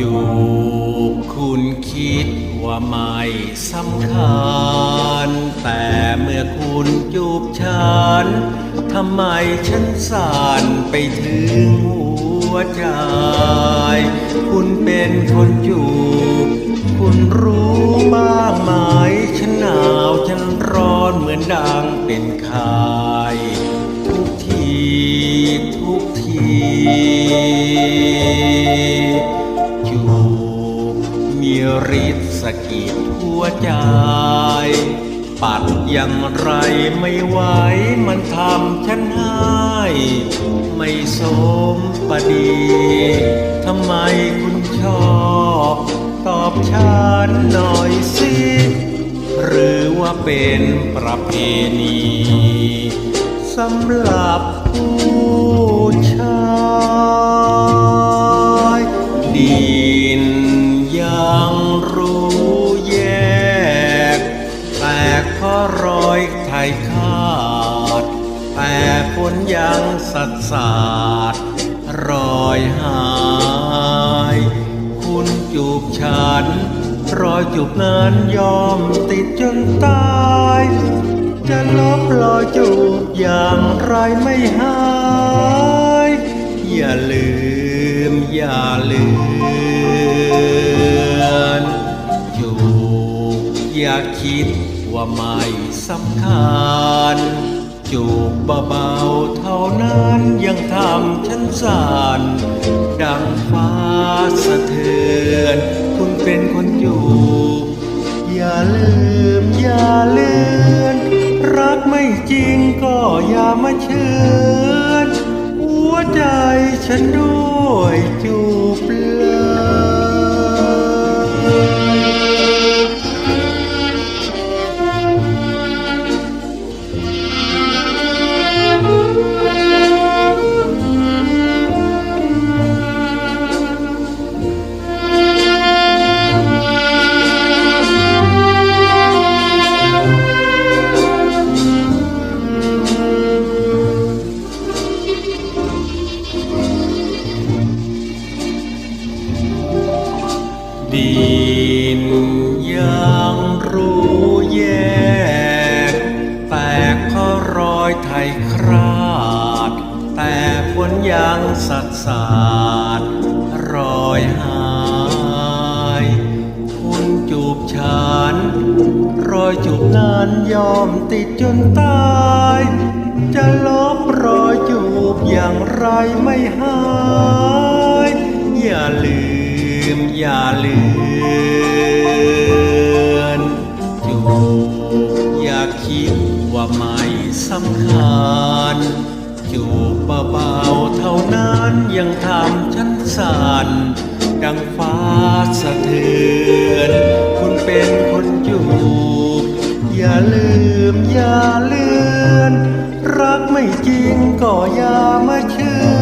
จูบคุณคิดว่าไม่สำคัญ แต่เมื่อคุณจูบฉันทำไมฉันสั่นไปถึงหัวใจ คุณเป็นคนจูบคุณรู้บ้างไหมฉันหนาวฉันร้อนเหมือนดังเป็นไข่ทุกที ทุกที ฤทธิ์สะกิดหัวใจ ปัดอย่างไรไม่ไหวมันทำฉันให้ไม่สมปดีทำไมคุณชอบ ตอบฉันหน่อยสิ หรือว่าเป็นประเพณีสำหรับ ยไทยขาด แต่ฝนยังสัดสาดรอยหาย คุณจูบฉัน รอยจูบนั้นยอมติดจนตาย จะลบรอยจูบอย่างไรไม่หาย อย่าลืม อย่าลืมจูบอย่าคิด ว่าไม่สำคัญจูบเบาๆเท่านั้นยังทำฉันสั่นดังฟ้าสะเทือน คุณเป็นคนจูบอย่าลืมอย่าเลือนรักไม่จริงก็อย่ามาเชือหัวใจฉันด้วยจ ดินยังรู้แยก แตกเพราะรอยไทยคราด แต่ฝนยังสัดสาดรอยหายคุณจูบฉัน รอยจูบนั้นยอมติดจนตาย จะลบรอยจูบอย่างไรไม่หาย ว่าไม่สำคัญจูบเบาๆเท่านั้นยังทำฉันสั่นดังฟ้าสะเทือน คุณเป็นคนจูบอย่าลืมอย่าเลือน รักไม่จริงก็อย่ามาเชื่อ